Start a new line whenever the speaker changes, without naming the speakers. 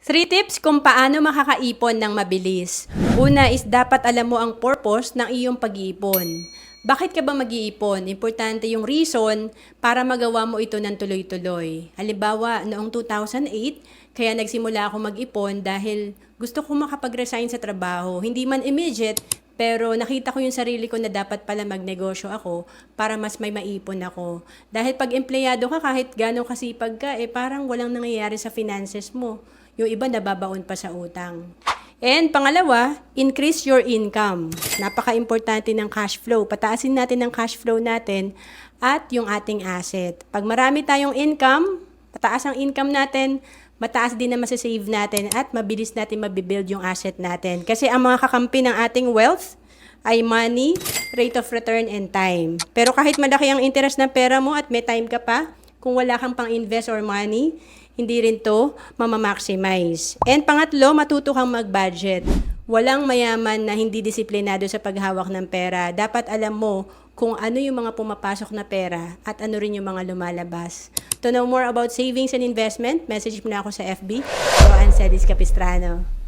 Three tips kung paano makakaipon ng mabilis. Una is dapat alam mo ang purpose ng iyong pag-iipon. Bakit ka ba mag-iipon? Importante yung reason para magawa mo ito ng tuloy-tuloy. Halimbawa, noong 2008, kaya nagsimula ako mag-ipon dahil gusto ko makapag-resign sa trabaho. Hindi man immediate, pero nakita ko yung sarili ko na dapat pala magnegosyo ako para mas may maipon ako. Dahil pag empleyado ka, kahit gano'ng kasipag ka, eh parang walang nangyayari sa finances mo. Yung iba nababaon pa sa utang. And pangalawa, increase your income. Napaka-importante ng cash flow. Pataasin natin ang cash flow natin at yung ating asset. Pag marami tayong income, pataas ang income natin, mataas din na masasave natin at mabilis natin mabibuild yung asset natin. Kasi ang mga kakampi ng ating wealth ay money, rate of return, and time. Pero kahit malaki ang interest ng pera mo at may time ka pa, kung wala kang pang-invest or money, hindi rin to mamamaximize. And pangatlo, matuto kang mag-budget. Walang mayaman na hindi disiplinado sa paghawak ng pera. Dapat alam mo kung ano yung mga pumapasok na pera at ano rin yung mga lumalabas. To know more about savings and investment, message mo na ako sa FB, Roan Celis Capistrano.